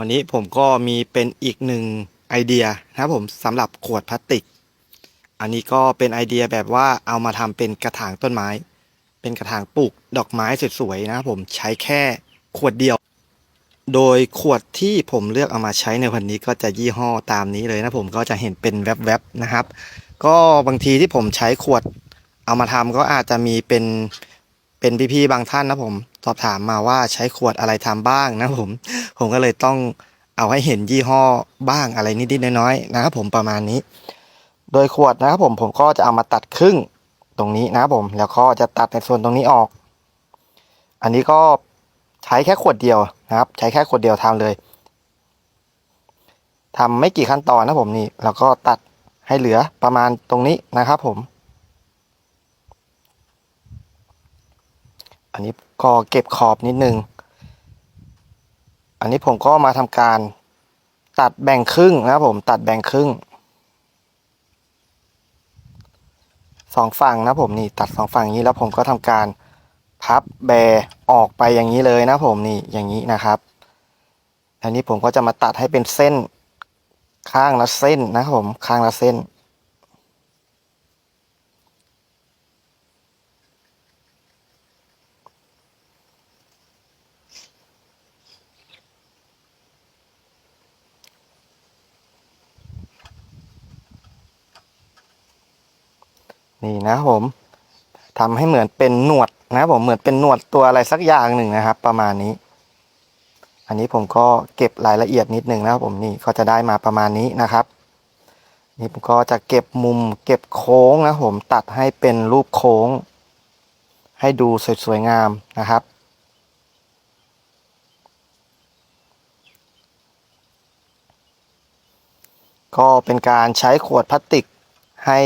วันนี้ผมก็มีเป็นอีกหนึ่งไอเดียนะครับผมสำหรับขวดพลาสติก อันนี้ก็เป็นไอเดียแบบว่าเอามาทำเป็นกระถางต้นไม้ เป็นกระถางปลูกดอกไม้สวยๆนะครับผมใช้แค่ขวดเดียว โดยขวดที่ผมเลือกเอามาใช้ในวันนี้ก็จะยี่ห้อตามนี้เลยนะผมก็จะเห็นเป็นแวบๆนะครับ ก็บางทีที่ผมใช้ขวดเอามาทำก็อาจจะมีเป็นเป็นพี่ๆบางท่านนะผม สอบถามมาว่าใช้ขวดอะไรทำบ้างนะผม ผมก็เลยต้องเอาให้เห็นยี่ห้อบ้างอะไรนิดๆน้อยๆนะครับผมประมาณนี้ โดยขวดนะครับผมผมก็จะเอามาตัดครึ่งตรงนี้นะครับผม แล้วก็จะตัดในส่วนตรงนี้ออก อันนี้ก็ใช้แค่ขวดเดียวนะครับ ใช้แค่ขวดเดียวทำเลยทำไม่กี่ขั้นตอนนะผมนี่แล้วก็ตัดให้เหลือประมาณตรงนี้นะครับผม อันนี้ก็เก็บขอบนิดนึง อันนี้ผมก็มาทำการตัดแบ่งครึ่งนะครับผมตัดแบ่งครึ่งสองฝั่งนะผมนี่ตัดสองฝั่งอย่างนี้แล้วผมก็ทำการพับแบออกไปอย่างนี้เลยนะผมนี่อย่างนี้นะครับอันนี้ผมก็จะมาตัดให้เป็นเส้นข้างละเส้นนะครับผมข้างละเส้น นี่นะผมทำให้เหมือนเป็นหนวดนะผมเหมือนเป็นหนวดตัวอะไรสักอย่างหนึ่งนะครับ ประมาณนี้ อันนี้ผมก็เก็บรายละเอียดนิดนึงนะครับผมนี่ก็จะได้มาประมาณนี้นะครับ นี่ผมก็จะเก็บมุม เก็บโค้งนะผมตัดให้เป็นรูปโค้ง ให้ดูสวยๆงามนะครับก็เป็นการใช้ขวดพลาสติกให้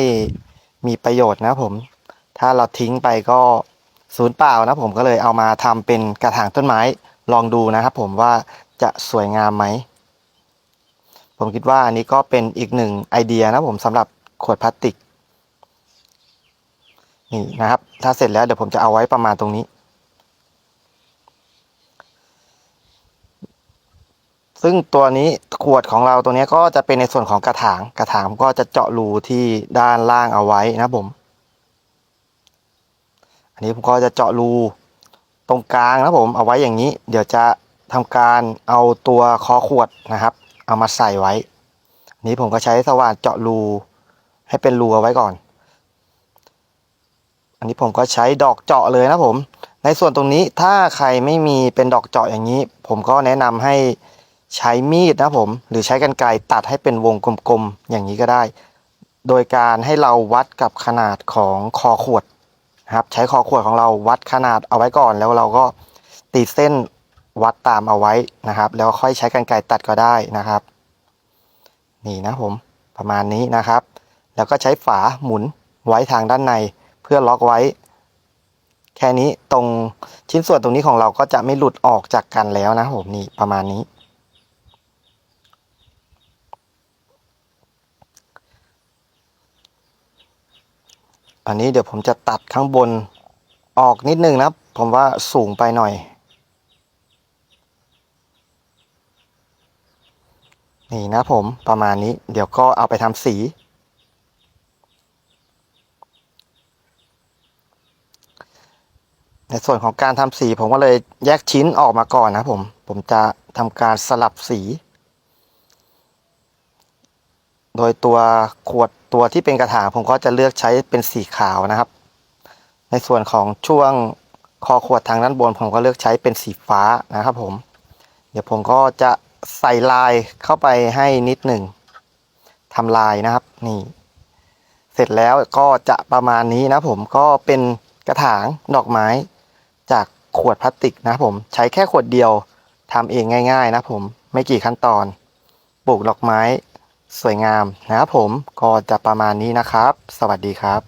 มีประโยชน์นะผม ถ้าเราทิ้งไปก็ศูนย์เปล่านะผมก็เลยเอามาทำเป็นกระถางต้นไม้ลองดูนะครับผมว่าจะสวยงามไหม ผมคิดว่าอันนี้ก็เป็นอีกหนึ่งไอเดียนะผมสำหรับขวดพลาสติกนี่นะครับ ถ้าเสร็จแล้วเดี๋ยวผมจะเอาไว้ประมาณตรงนี้ ซึ่งตัวนี้ขวดของเราตัวนี้ก็จะเป็นในส่วนของกระถางกระถางก็จะเจาะรูที่ด้านล่างเอาไว้นะผม อันนี้ผมก็จะเจาะรูตรงกลางนะผมเอาไว้อย่างนี้ เดี๋ยวจะทำการเอาตัวคอขวดนะครับ เอามาใส่ไว้อันนี้ผมก็ใช้สว่านเจาะรูให้เป็นรูเอาไว้ก่อน อันนี้ผมก็ใช้ดอกเจาะเลยนะผม ในส่วนตรงนี้ถ้าใครไม่มีเป็นดอกเจาะอย่างนี้ ผมก็แนะนำให้ ใช้มีดนะผม หรือใช้กรรไกรตัดให้เป็นวงกลมๆ อย่างนี้ก็ได้ โดยการให้เราวัดกับขนาดของคอขวดนะครับ ใช้คอขวดของเราวัดขนาดเอาไว้ก่อน แล้วเราก็ตีเส้นวัดตามเอาไว้นะครับ แล้วค่อยใช้กรรไกรตัดก็ได้นะครับ นี่นะผมประมาณนี้นะครับ แล้วก็ใช้ฝาหมุนไว้ทางด้านในเพื่อล็อกไว้ แค่นี้ตรงชิ้นส่วนตรงนี้ของเราก็จะไม่หลุดออกจากกันแล้วนะผมนี่ประมาณนี้ อันนี้เดี๋ยวผมจะตัดข้างบนออกนิดนึงนะผมว่าสูงไปหน่อย นี่นะผมประมาณนี้ เดี๋ยวก็เอาไปทำสี ในส่วนของการทำสีผมก็เลยแยกชิ้นออกมาก่อนนะผม ผมจะทำการสลับสี โดยตัวขวดตัวที่เป็นกระถางผมก็จะเลือกใช้เป็นสีขาวนะครับ ในส่วนของช่วงคอขวดทางด้านบน ผมก็เลือกใช้เป็นสีฟ้านะครับผม เดี๋ยวผมก็จะใส่ลายเข้าไปให้นิดหนึ่งทำลายนะครับนี่ เสร็จแล้วก็จะประมาณนี้นะผมก็เป็นกระถางดอกไม้ จากขวดพลาสติกนะผมใช้แค่ขวดเดียวทำเองง่าย ๆ นะผมไม่กี่ขั้นตอนปลูกดอกไม้ สวยงามนะครับผมก็จะประมาณนี้นะครับ สวัสดีครับ